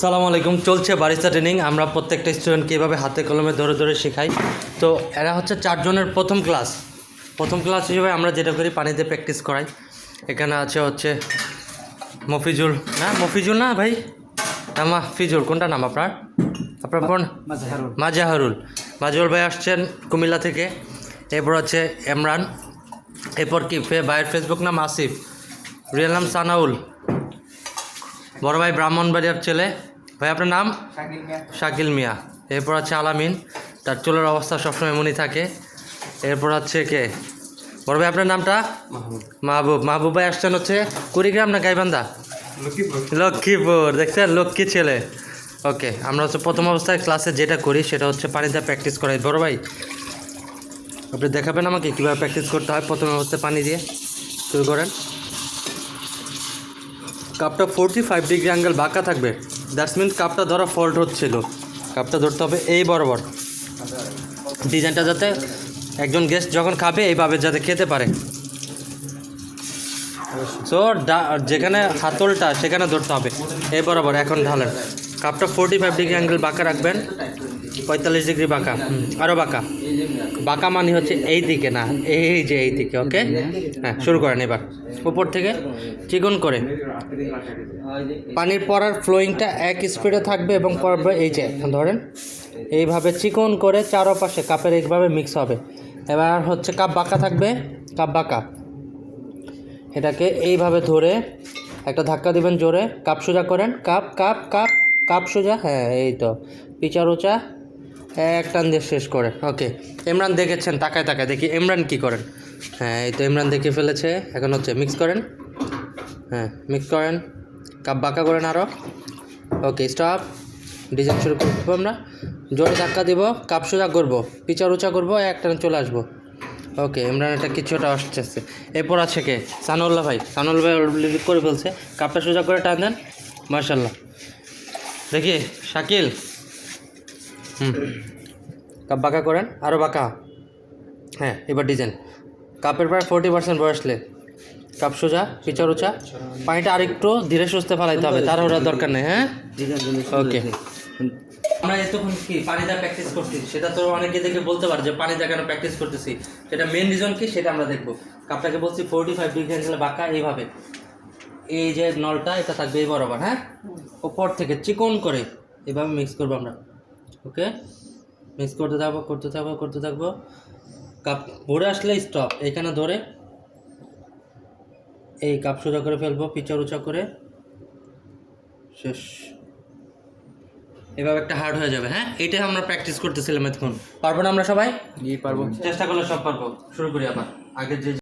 সালাম আলাইকুম চলছে বারিস্তা ট্রেনিং। আমরা প্রত্যেকটা স্টুডেন্টকে এভাবে হাতে কলমে ধরে ধরে শেখাই। তো এরা হচ্ছে চারজনের প্রথম ক্লাস প্রথম ক্লাস হিসেবে আমরা যেটা করি পানিতে প্র্যাকটিস করাই। এখানে আছে হচ্ছে মফিজুল। না মফিজুল না ভাই? না মাহফিজুল। কোনটা নাম আপনার? আপনার কোন? মাজাহারুল। মাজাহুল ভাই আসছেন কুমিল্লা থেকে। এরপর আছে এমরান এরপর কি? ভাইয়ের ফেসবুক নাম আসিফ। রিয়েল নাম সানাউল। বড় ভাই ব্রাহ্মণবাড়িয়ার ছেলে। ভাই আপনার নাম? শাকিল মিয়া। এরপর আছে আলামিন। তার চুলের অবস্থা সবসময় এমনই থাকে। এরপর আছে কে? বড় ভাই আপনার নামটা? মাহবুব। মাহবুব। ভাই আসছেন হচ্ছে কুড়িগ্রাম না গাইবান্ধা? লক্ষ্মীপুর। দেখছেন? লক্ষ্মী ছেলে। ওকে আমরা হচ্ছে প্রথম অবস্থায় ক্লাসে যেটা করি সেটা হচ্ছে পানিতে প্র্যাকটিস করাই। বড় ভাই আপনি দেখাবেন আমাকে কীভাবে প্র্যাকটিস করতে হয় প্রথম অবস্থায় পানি দিয়ে। শুরু করেন। কাপটা ফোরটি ফাইভ ডিগ্রি অ্যাঙ্গেল বাঁকা থাকবে। দ্যাটস মিনস কাপটা ধরা ফল্ট হচ্ছিল। কাপটা ধরতে হবে এই বরাবর। ডিজাইনটা যাতে একজন গেস্ট যখন খাবে এইভাবে যাতে খেতে পারে। সো যেখানে হাতলটা, সেখানে ধরতে হবে। এই বরাবর, এখন ঢালেন। কাপটা ফোরটি ফাইভ ডিগ্রি অ্যাঙ্গেল বাঁকা রাখবেন। পঁয়তাল্লিশ ডিগ্রি বাঁকা আরও বাঁকা। বাঁকা মানে হচ্ছে এই দিকে না, এই যে এই দিকে ওকে হ্যাঁ শুরু করেন এবার। উপর থেকে চিকন করে। পানির পড়ার ফ্লোয়িংটা এক স্পিডে থাকবে এবং পড়বে এই যে, ধরেন। এইভাবে চিকন করে চারপাশে কাপের এইভাবে মিক্স হবে। এবার হচ্ছে কাপ বাঁকা থাকবে, কাপ বাঁকা। এটাকে এইভাবে ধরে একটা ধাক্কা দিবেন জোরে। কাপ সোজা করেন, কাপ কাপ কাপ কাপ সোজা হ্যাঁ এই তো। পিচার উঁচা এক টান দিয়ে শেষ করে ওকে ইমরান দেখেছেন, তাকায় তাকায়, দেখি ইমরান কি করেন। হ্যাঁ এই তো ইমরান দেখে ফেলেছে, এখন হচ্ছে মিক্স করেন। হ্যাঁ মিক্স করেন, কাপ বাঁকা করেন আরও ওকে স্টপ ডিজাইন শুরু করব আমরা। জোরে ধাক্কা দিব, কাপ সোজা করব পিচার উঁচা করব, এক টান চলে আসব। ওকে ইমরান এটা কিছুটা আসছে এরপর আছে কে? সানুল্লাহ ভাই। সানুল্লাহ ভাই করে ফেলছে। কাপটা সোজা করে টান দেন। মার্শাল্লাহ দেখি, শাকিল। কাপ বাঁকা করেন আরও বাঁকা। হ্যাঁ এবার ডিজাইন। কাপের প্রায় ফোরটি পার্সেন্ট বয়সলে কাপ সোজা পিচার উঁচা পানিটা আরেকটু ধীরে সুস্থে ফালাইতে হবে, তার ওরা দরকার নেই হ্যাঁ? ওকে। আমরা এতক্ষণ কি পানিটা প্র্যাকটিস করছি? সেটা তো অনেকে দেখে বলতে পারে যে পানিটা কেন প্র্যাকটিস করতেছি। সেটা মেন রিজন কি, সেটা আমরা দেখব। কাপটাকে বলছি ফোরটি ফাইভ ডিগ্রি অ্যাঙ্গেলে বাঁকা, এইভাবে। এই যে নলটা, এটা থাকবে এই বরাবর হ্যাঁ? ওপর থেকে চিকন করে এভাবে মিক্স করব আমরা। ওকে? মিক্স করতে থাকব করতে থাকব করতে থাকব। কাপ ভরে আসলে স্টপ এখানে ধরে এই কাপ সোজা করে ফেলব পিচা উঁচা করে। শেষ। এভাবে একটা হার্ড হয়ে যাবে হ্যাঁ? এইটাই আমরা প্র্যাকটিস করতেছিলাম এতক্ষণ। পারব না আমরা সবাই? পারব। চেষ্টা করলে সব পারব। শুরু করি আবার। আগের যে